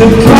the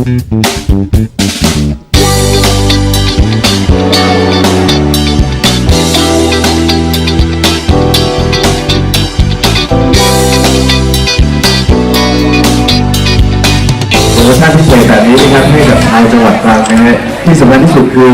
โปรโมชั่นพิเศษแบบนี้นะครับให้กับชาวจังหวัดตรังนะฮะที่สำคัญที่สุดคือ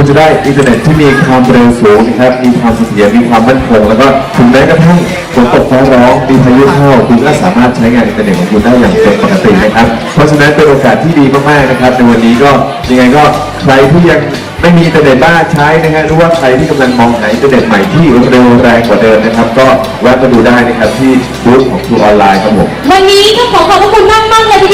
คุณจะได้อินเทอร์เน็ตที่มีความเร็วสูงนะครับ มีความเสถียร มีความมั่นคง แล้วก็ถึงแม้กระทั่งฝนตกฟ้าร้อง มีพายุเข้า คุณก็สามารถใช้งานอินเทอร์เน็ตของคุณได้อย่างเป็นปกตินะครับ เพราะฉะนั้นเป็นโอกาสที่ดีมากๆนะครับ ในวันนี้ก็ยังไงก็ใครที่ยังไม่มีอินเทอร์เน็ตบ้านใช้นะฮะหรือว่าใครที่กำลังมองหาอินเทอร์เน็ตใหม่ที่เร็วแรงกว่าเดิมนะครับ ก็แวะมาดูได้นะครับที่บูธของ True ออนไลน์ครับผม วันนี้ก็ขอขอบพระคุณมากมากๆเลยที